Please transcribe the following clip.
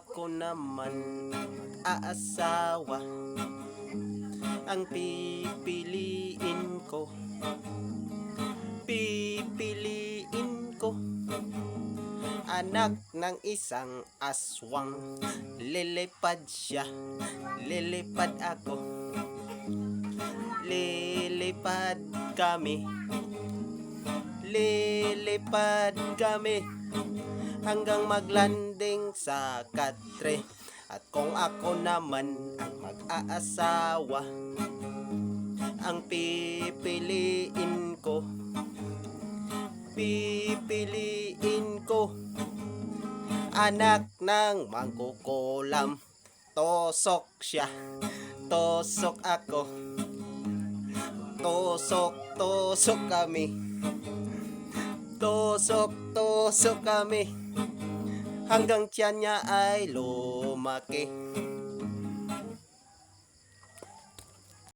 ako naman aasawa. Ang pipiliin ko. Pipiliin ko. Anak ng isang aswang. Lilipad siya. Lilipad ako. Lilipad kami. Lilipad kami hanggang maglanding sa katre. At kung ako naman ang mag-aasawa, ang pipiliin ko, pipiliin ko, anak ng mangkukulam. Tosok siya, tosok ako, tosok, tosok kami. Tosok, tosok kami hanggang tiyan niya ay lumaki.